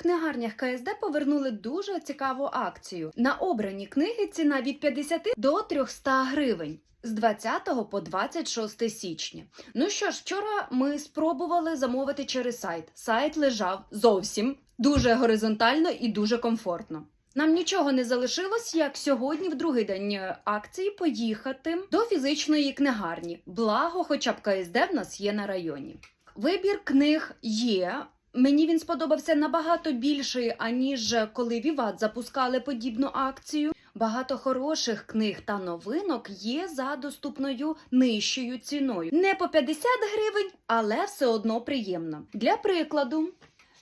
книгарнях КСД повернули дуже цікаву акцію. На обрані книги ціна від 50 до 300 гривень. З 20 по 26 січня. Ну що ж, вчора ми спробували замовити через сайт. Сайт лежав зовсім дуже горизонтально і дуже комфортно. Нам нічого не залишилось, як сьогодні, в другий день е, акції, поїхати до фізичної книгарні. Благо, хоча б КСД в нас є на районі. Вибір книг є. Мені він сподобався набагато більший, аніж коли Віват запускали подібну акцію. Багато хороших книг та новинок є за доступною нижчою ціною. Не по 50 гривень, але все одно приємно. Для прикладу,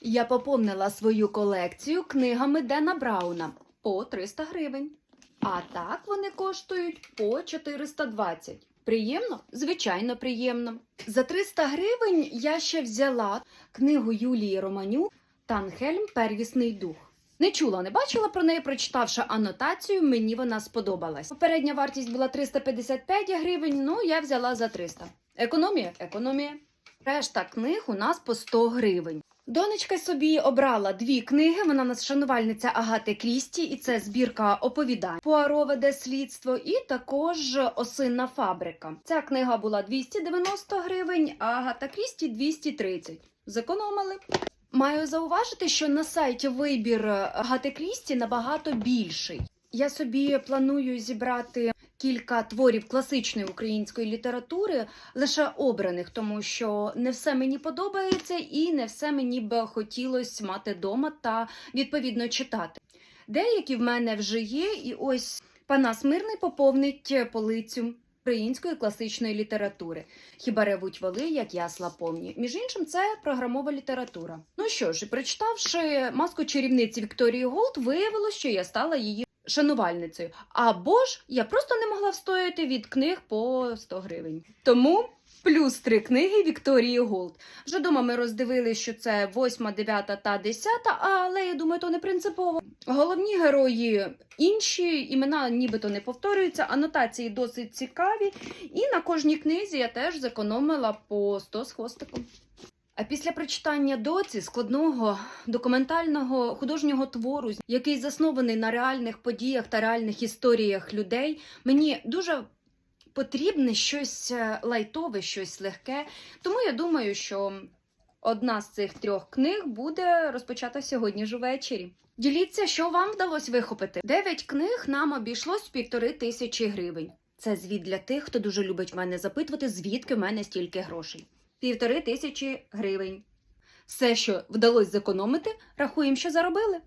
я поповнила свою колекцію книгами Дена Брауна по 300 гривень. А так вони коштують по 420. Приємно? Звичайно, приємно. За 300 гривень я ще взяла книгу Юлії Романюк Танхельм Первісний дух. Не чула, не бачила про неї, прочитавши анотацію, мені вона сподобалась. Попередня вартість була 355 гривень, ну я взяла за 300. Економія? Економія. Решта книг у нас по 100 гривень. Донечка собі обрала дві книги. Вона нас шанувальниця Агати Крісті, і це збірка оповідань. Пуаро веде слідство, і також осинна фабрика. Ця книга була 290 гривень, а Агата Крісті 230. Зекономили. Маю зауважити, що на сайті вибір Агати Крісті набагато більший. Я собі планую зібрати кілька творів класичної української літератури, лише обраних, тому що не все мені подобається і не все мені б хотілося мати вдома та відповідно читати. Деякі в мене вже є, і ось Панас Мирний поповнить полицю української класичної літератури. Хіба ревуть воли, як ясла помні. Між іншим, це програмова література. Ну що ж, прочитавши маску чарівниці Вікторії Голд, виявилось, що я стала її шанувальницею. Або ж я просто не могла встояти від книг по 100 гривень. Тому. Плюс три книги Вікторії Голд. Вже дома ми роздивили, що це 8, 9 та 10, але я думаю, то не принципово. Головні герої інші, імена нібито не повторюються, анотації досить цікаві. І на кожній книзі я теж зекономила по 100 з хвостиком. Після прочитання доці складного документального художнього твору, який заснований на реальних подіях та реальних історіях людей, мені дуже потрібне щось е, лайтове, щось легке. Тому я думаю, що одна з цих трьох книг буде розпочата сьогодні ж увечері. Діліться, що вам вдалося вихопити. Дев'ять книг нам обійшлось півтори тисячі гривень. Це звіт для тих, хто дуже любить мене запитувати, звідки в мене стільки грошей. Півтори тисячі гривень. Все, що вдалося зекономити, рахуємо, що заробили.